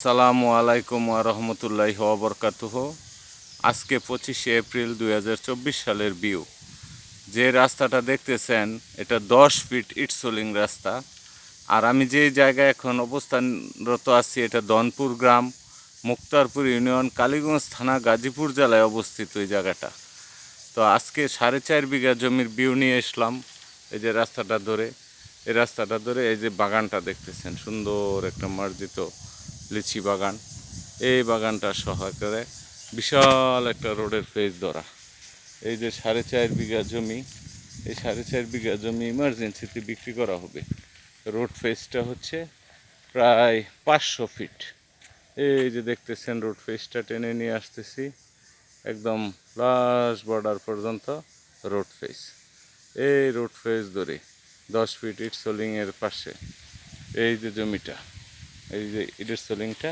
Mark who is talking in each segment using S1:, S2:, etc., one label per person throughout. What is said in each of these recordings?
S1: আসসালামু আলাইকুম রহমতুল্লাহ বরকাতুহ। আজকে পঁচিশে এপ্রিল দু হাজার চব্বিশ সালের বিউ। যে রাস্তাটা দেখতেছেন, এটা দশ ফিট ইটসোলিং রাস্তা। আর আমি যে জায়গায় এখন অবস্থানরত আছি, এটা দনপুর গ্রাম, মুক্তারপুর ইউনিয়ন, কালীগঞ্জ থানা, গাজীপুর জেলায় অবস্থিত এই জায়গাটা। তো আজকে সাড়ে চার বিঘা জমির বিউ নিয়ে এসলাম, এই যে রাস্তাটা ধরে। এই রাস্তাটা ধরে এই যে বাগানটা দেখতেছেন, সুন্দর একটা মার্জিত লিচি বাগান। এই বাগানটা সহকারে বিশাল একটা রোডের ফেজ ধরা। এই যে সাড়ে চার বিঘা জমি, এই সাড়ে চার বিঘা জমি ইমার্জেন্সিতে বিক্রি করা হবে। রোড ফেজটা হচ্ছে প্রায় পাঁচশো ফিট এই যে দেখতেছেন রোড ফেজটা টেনে নিয়ে আসতেছি, একদম লাস্ট বর্ডার পর্যন্ত রোড ফেজ এই রোড ফেজ ধরে দশ ফিট ইট সোলিংয়ের পাশে। এই যে জমিটা এই যে ইটের সোলিংটা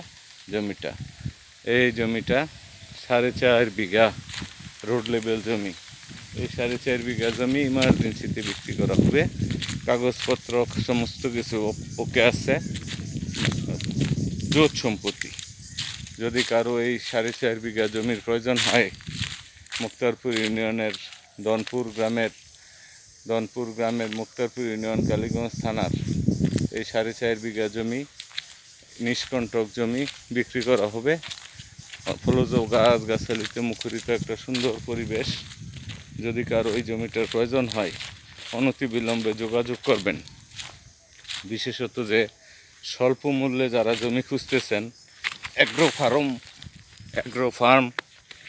S1: জমিটা। এই জমিটা সাড়ে চার বিঘা রোড লেভেল জমি। এই সাড়ে চার বিঘা জমি ইমার্জেন্সিতে বিক্রি করা হবে। কাগজপত্র, সমস্ত কিছু ওকে আছে। জোট সম্পত্তি। যদি কারও এই সাড়ে চার বিঘা জমির প্রয়োজন হয়, মুক্তারপুর ইউনিয়নের দনপুর গ্রামের দনপুর গ্রামের মুক্তারপুর ইউনিয়ন, কালীগঞ্জ থানার এই সাড়ে চার বিঘা জমি নিষ্কণ্টক জমি বিক্রি করা হবে। ফলজ গাছ গাছালিতে মুখরিত একটা সুন্দর পরিবেশ। যদি কারও ওই জমিটার প্রয়োজন হয়, অনতিবিলম্বে যোগাযোগ করবেন। বিশেষত যে স্বল্প মূল্যে যারা জমি খুঁজতেছেন agro farm agro farm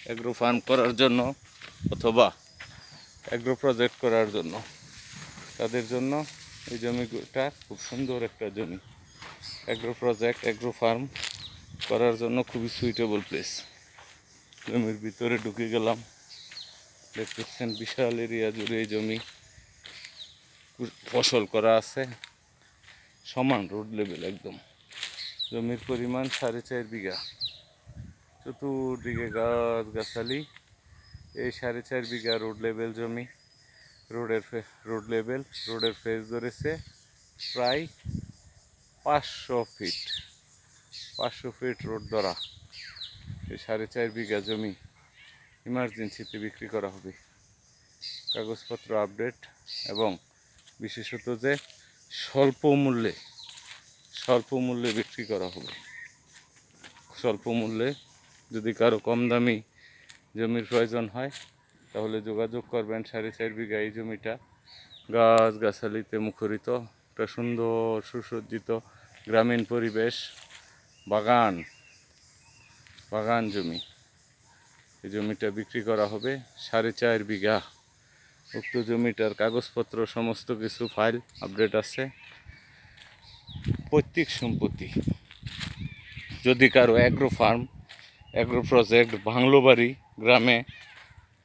S1: agro farm করার জন্য অথবা অ্যাগ্রো প্রজেক্ট করার জন্য, তাদের জন্য এই জমিটা খুব সুন্দর একটা জমি। অ্যাগ্রো প্রজেক্ট অ্যাগ্রো ফার্ম করার জন্য খুবই সুইটেবল প্লেস জমির ভিতরে ঢুকে গেলাম। দেখতেছেন বিশাল এরিয়া জুড়ে জমি। ফসল করা আছে। সমান রোড লেভেল একদম। জমির পরিমাণ সাড়ে চার বিঘা। চতুর্দিকে গাছ গাছালি এই সাড়ে চার বিঘা রোড লেভেল জমি। রোডের রোড লেভেল রোডের ফেজ ধরেছে। প্রায় পাঁচশো ফিট পাঁচশো ফিট রোড ধরা। এই সাড়ে চার বিঘা জমি ইমার্জেন্সিতে বিক্রি করা হবে। কাগজপত্র আপডেট এবং বিশেষত যে স্বল্প মূল্যে স্বল্প মূল্যে বিক্রি করা হবে। স্বল্প মূল্যে যদি কারও কম দামি জমির প্রয়োজন হয়, তাহলে যোগাযোগ করবেন সাড়ে চার বিঘা এই জমিটা। গাছ গাছালিতে মুখরিত, একটা সুন্দর সুসজ্জিত গ্রামীণ পরিবেশ, বাগান বাগান জমি। এই জমিটা বিক্রি করা হবে সাড়ে চার বিঘা। উক্ত জমিটার কাগজপত্র, সমস্ত কিছু ফাইল আপডেট আছে। পৈতৃক সম্পত্তি। যদি কারও অ্যাগ্রো ফার্ম অ্যাগ্রো প্রজেক্ট বাংলোবাড়ি গ্রামে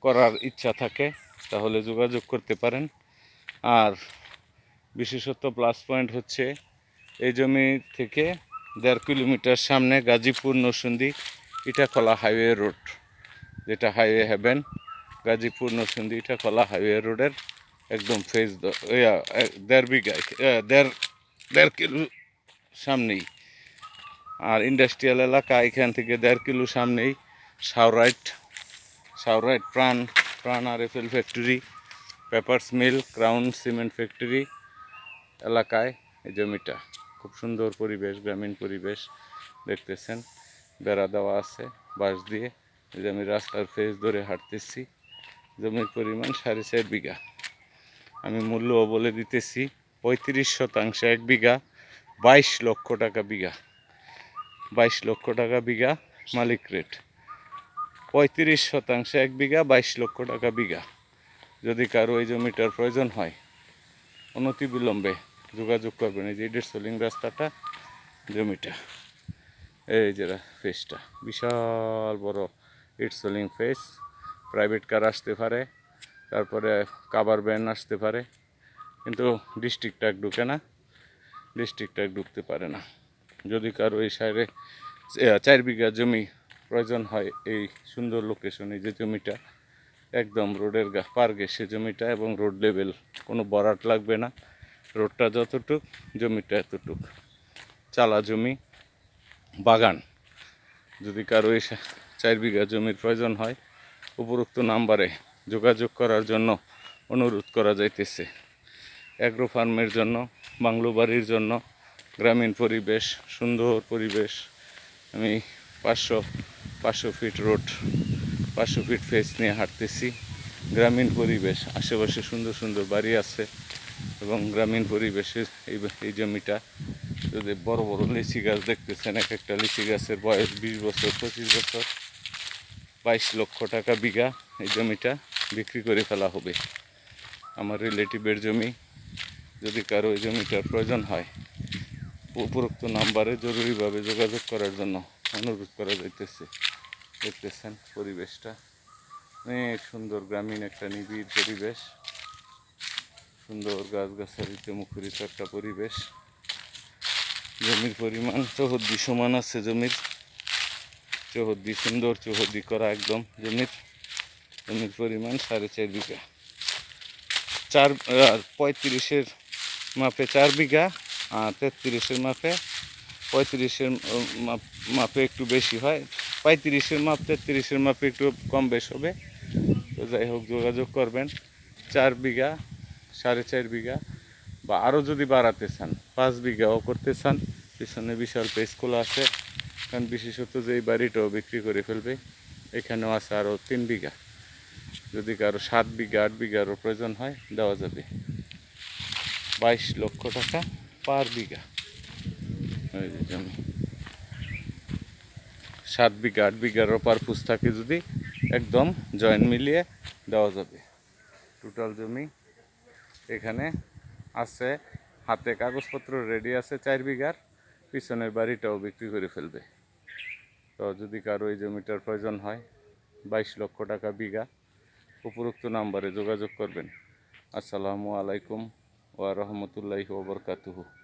S1: করার ইচ্ছা থাকে, তাহলে যোগাযোগ করতে পারেন। আর বিশেষত প্লাস পয়েন্ট হচ্ছে এই জমি থেকে দেড় কিলোমিটার সামনে গাজীপুর নরসিংদী ইটাখলা হাইওয়ে রোড যেটা highway haven Gazipur Narsingdi Itakhola highway রোডের একদম দ- দেড় বিঘা দেড় দেড় কিলো সামনেই। আর ইন্ডাস্ট্রিয়াল এলাকা, এখান থেকে দেড় কিলো সামনেই সাউরাইট সাউরাইট Pran Pran R F factory papers mill Crown Cement factory এলাকায় এই জমিটা। খুব সুন্দর পরিবেশ, গ্রামীণ পরিবেশ দেখতেছেন। বেড়া দেওয়া আছে বাঁশ দিয়ে। যে আমি রাস্তার ফেস ধরে হাঁটতেছি। জমির পরিমাণ সাড়ে চার বিঘা। আমি মূল্যও বলে দিতেছি, পঁয়ত্রিশ শতাংশ এক বিঘা, বাইশ লক্ষ টাকা বিঘা। বাইশ লক্ষ টাকা বিঘা মালিক রেট। পঁয়ত্রিশ শতাংশ এক বিঘা, বাইশ লক্ষ টাকা বিঘা। যদি কারও এই জমিটার প্রয়োজন হয় অনতি বিলম্বে যোগাযোগ করবেন। এই যে ইটের সোলিং রাস্তাটা, জমিটা। এই যে ফেসটা বিশাল বড় ইট সোলিং ফেস প্রাইভেট কার আসতে পারে, তারপরে কাবার ভ্যান আসতে পারে। কিন্তু ডিস্ট্রিক্ট ট্যাগ ঢুকে না ডিস্ট্রিক্ট ঢুকতে পারে না। যদি কারও এই সাইডে চার বিঘা জমি প্রয়োজন হয়, এই সুন্দর লোকেশনে যে জমিটা, একদম রোডের গা, পার গেছে জমিটা এবং রোড লেভেল কোনো বরাট লাগবে না। রোডটা যতটুক, জমিটা এতটুক। চালা জমি, বাগান। যদি কারও এই চার বিঘা জমির প্রয়োজন হয়, উপরোক্ত নাম্বারে যোগাযোগ করার জন্য অনুরোধ করা যাইতেছে। অ্যাগ্রো ফার্মের জন্য, বাংলো বাড়ির জন্য, গ্রামীণ পরিবেশ, সুন্দর পরিবেশ। আমি পাঁচশো পাঁচশো ফিট রোড, পাঁচশো ফিট ফেস নিয়ে হাঁটতেছি। গ্রামীণ পরিবেশ, আশেপাশে সুন্দর সুন্দর বাড়ি আছে। এবং গ্রামীণ পরিবেশে এই এই জমিটা যদি বড় বড় লিচি গাছ দেখতেছেন, এক একটা লিচি গাছের বয়স বিশ বছর, পঁচিশ বছর, বাইশ লক্ষ টাকা বিঘা এই জমিটা বিক্রি করে ফেলা হবে। আমার রিলেটিভের জমি, যদি কারও এই জমিটার প্রয়োজন হয়, উপরোক্ত নাম্বারে জরুরিভাবে যোগাযোগ করার জন্য অনুরোধ করা যাইতেছে। দেখতেছেন পরিবেশটা। অনেক সুন্দর গ্রামীণ একটা নিবিড় পরিবেশ। সুন্দর গাছগাছালিতে মুখরিত একটা পরিবেশ। জমির পরিমাণ চৌহদ্দি সমান আছে জমির। চৌহদ্দি সুন্দর চৌহদ্দি করা একদম জমির। জমির পরিমাণ সাড়ে চার বিঘা। চার পঁয়ত্রিশের মাপে চার বিঘা আর তেত্রিশের মাপে পঁয়ত্রিশের মাপ- মাপে একটু বেশি হয়। পঁয়ত্রিশের মাপ তেত্রিশের মাপে একটু কম বেশ হবে। তো যাই হোক, যোগাযোগ করবেন। চার বিঘা সাড়ে চার বিঘা বা আরও যদি বাড়াতে চান, পাঁচ বিঘাও করতে চান, পিছনে বিশাল পেস খোলা আছে, কারণ বিশেষত যে এই বাড়িটাও বিক্রি করে ফেলবে, এখানেও আছে আরও তিন বিঘা। যদি কারও সাত বিঘা, আট বিঘারও প্রয়োজন হয়, দেওয়া যাবে। বাইশ লক্ষ টাকা পার বিঘা। জমি। সাত বিঘা, আট বিঘারও পার পুষ থাকে যদি একদম জয়েন্ট মিলিয়ে দেওয়া যাবে। টোটাল জমি এখানে আছে, হাতে কাগজপত্র রেডি আছে চার বিঘার, পিছনের বাড়িটাও বিক্রি করে ফেলবে। তো যদি কারও এই জমিটার প্রয়োজন হয়, বাইশ লক্ষ টাকা বিঘা, উপরোক্ত নাম্বারে যোগাযোগ করবেন। আসসালামু আলাইকুম ওয়া রহমতুল্লাহি ওবরকাতুহু বারাকাতুহু।